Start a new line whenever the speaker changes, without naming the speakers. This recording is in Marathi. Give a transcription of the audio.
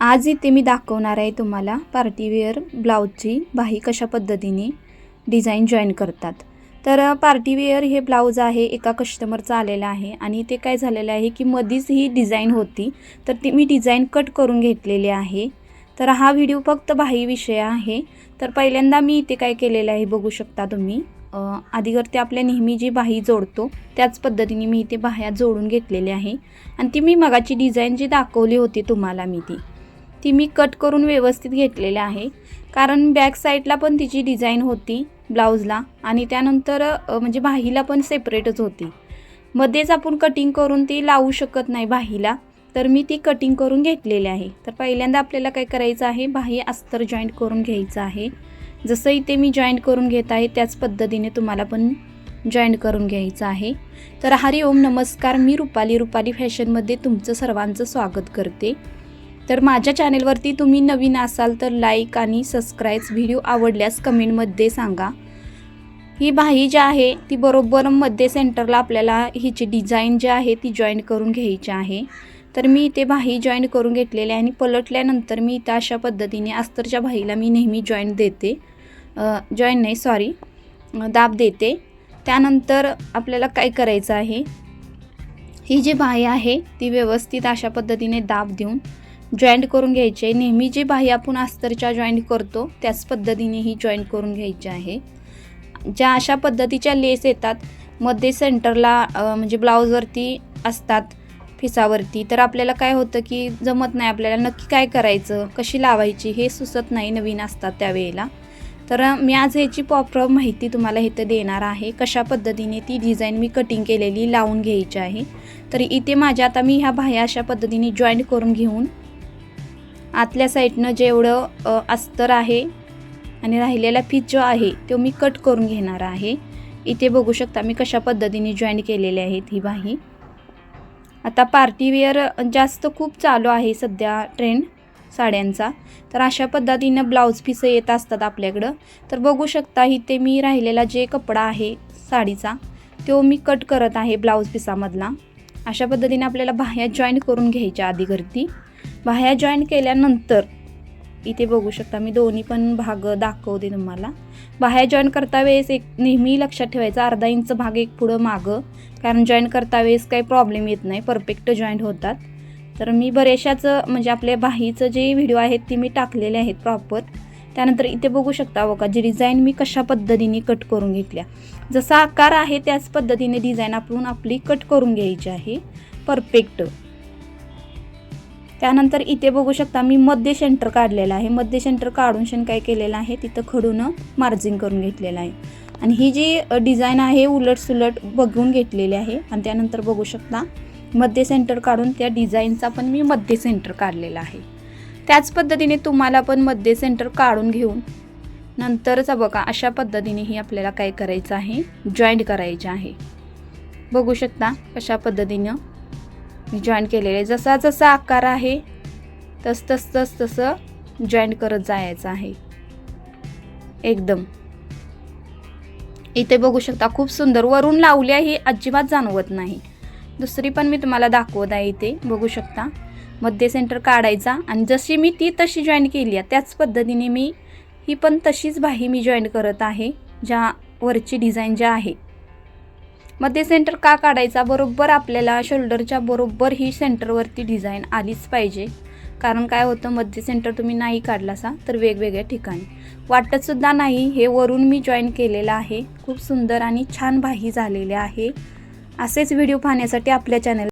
आज इथे मी दाखवणार आहे तुम्हाला पार्टीवेअर ब्लाऊजची बाही कशा पद्धतीने डिझाईन जॉईन करतात. तर पार्टीवेअर हे ब्लाऊज आहे एका कस्टमरचं आलेलं आहे आणि ते काय झालेलं आहे की मधीच ही डिझाईन होती तर ती मी डिझाईन कट करून घेतलेली आहे. तर हा व्हिडिओ फक्त बाही विषय आहे. तर पहिल्यांदा मी इथे काय केलेलं आहे बघू शकता तुम्ही. आधीवरती ते आपल्या नेहमी जी बाही जोडतो त्याच पद्धतीने मी इथे बाह्या जोडून घेतलेली आहे. आणि ती मी मगाची डिझाईन जी दाखवली होती तुम्हाला मी ती ती मी कट करून व्यवस्थित घेतलेली आहे. कारण बॅक साईडला पण तिची डिझाईन होती ब्लाऊजला आणि त्यानंतर म्हणजे बाहीला पण सेपरेटच होती. मध्येच आपण कटिंग करून ती लावू शकत नाही बाहीला तर मी ती कटिंग करून घेतलेली आहे. तर पहिल्यांदा आपल्याला काय करायचं आहे बाही अस्तर जॉईंट करून घ्यायचं आहे. जसं इथे मी जॉईंट करून घेत आहे त्याच पद्धतीने तुम्हाला पण जॉईंट करून घ्यायचं आहे. तर हरी ओम नमस्कार मी रुपाली रुपाली फॅशनमध्ये तुमचं सर्वांचं स्वागत करते. तर माझ्या चॅनेलवरती तुम्ही नवीन असाल तर लाईक आणि सबस्क्राईब व्हिडिओ आवडल्यास कमेंटमध्ये सांगा. ही बाही जी आहे ती बरोबर मध्ये सेंटरला आपल्याला हिची डिझाईन जी आहे ती जॉईन करून घ्यायची आहे. तर मी इथे बाही जॉईन करून घेतलेली आहे आणि पलटल्यानंतर मी इथं अशा पद्धतीने अस्तरच्या बाहीला मी नेहमी जॉईन देते. जॉईन नाही सॉरी दाब देते. त्यानंतर आपल्याला काय करायचं आहे? ही जी बाही आहे ती व्यवस्थित अशा पद्धतीने दाब देऊन जॉईंट करून घ्यायची आहे. नेहमी जी बाह्य आपण अस्तरच्या जॉईंट करतो त्याच पद्धतीने ही जॉईंट करून घ्यायची आहे. ज्या अशा पद्धतीच्या लेस येतात मध्ये सेंटरला म्हणजे ब्लाऊजवरती असतात फिसावरती. तर आपल्याला काय होतं की जमत नाही आपल्याला नक्की काय करायचं कशी लावायची हे सुचत नाही नवीन असतात त्यावेळेला. तर मी आज ह्याची प्रॉपर माहिती तुम्हाला इथं देणार आहे. कशा पद्धतीने ती डिझाईन मी कटिंग केलेली लावून घ्यायची आहे. तर इथे माझ्या आता मी ह्या बाह्या अशा पद्धतीने जॉईंट करून घेऊन आतल्या साईडनं जेवढं अस्तर आहे आणि राहिलेला पीस जो आहे तो मी कट करून घेणार आहे. इथे बघू शकता मी कशा पद्धतीने जॉईन केलेले आहेत ही बाही. आता पार्टीवेअर जास्त खूप चालू आहे सध्या ट्रेंड साड्यांचा. तर अशा पद्धतीनं ब्लाऊज पीस येत असतात आपल्याकडं. तर बघू शकता इथे मी राहिलेला जे कपडा आहे साडीचा तो मी कट करत आहे ब्लाऊज पिसामधला अशा पद्धतीने आपल्याला बाह्या जॉईन करून घ्यायच्या आधी घरती. बाह्या जॉईन केल्यानंतर इथे बघू शकता मी दोन्ही पण भाग दाखवते तुम्हाला. बाह्या जॉईन करता वेळेस एक नेहमी लक्षात ठेवायचं अर्धा इंच भाग एक पुढं मागं. कारण जॉईन करता वेळेस काही प्रॉब्लेम येत नाही परफेक्ट जॉईंट होतात. तर मी बरेचशाच म्हणजे आपल्या बाहीचं जे व्हिडिओ आहेत ते मी टाकलेले आहेत प्रॉपर त्यानंतर इथे बघू शकता बघा जी डिझाईन मी कशा पद्धतीने कट करून घेतल्या. जसा आकार आहे त्याच पद्धतीने डिझाईन आपण आपली कट करून घ्यायची आहे. परफेक्ट त्यानंतर इथे बघू शकता मी मध्य सेंटर काढलेलं आहे. मध्य सेंटर काढून शेण काय केलेलं आहे? तिथं खडून मार्जिंग करून घेतलेलं आहे. आणि ही जी डिझाईन आहे उलट सुलट बघून घेतलेली आहे. आणि त्यानंतर बघू शकता मध्य सेंटर काढून त्या डिझाईनचा पण मी मध्य सेंटर काढलेला आहे. त्याच पद्धतीने तुम्हाला पण मध्य सेंटर काढून घेऊन नंतरचा बघा अशा पद्धतीने ही आपल्याला काय करायचं आहे? जॉईंट करायचं आहे. बघू शकता कशा पद्धतीनं मी जॉईन केलेलं. आहे जसा जसा आकार आहे तस तस तस तसं जॉईन करत जायचं आहे. एकदम. इथे बघू शकता खूप सुंदर. वरून लावली ही अजिबात जाणवत नाही. दुसरी पण मी तुम्हाला दाखवत आहे इथे. बघू शकता. मध्य सेंटर काढायचा. आणि जशी मी ती तशी जॉईन केली आहे त्याच पद्धतीने मी ही पण तशीच बाही मी जॉईन करत आहे ज्या वरची डिझाईन ज्या आहे. मध्ये सेंटर का काढायचा? बरोबर आपल्याला शोल्डरच्या बरोबर ही सेंटरवरती डिझाईन आलीच पाहिजे. कारण काय होतं मध्य सेंटर तुम्ही नाही काढलासा तर वेगवेगळ्या ठिकाणी. वाटतसुद्धा नाही हे वरून मी जॉईन केलेलं आहे. खूप सुंदर आणि छान बाही झालेले आहे. असेच व्हिडिओ पाहण्यासाठी आपल्या चॅनल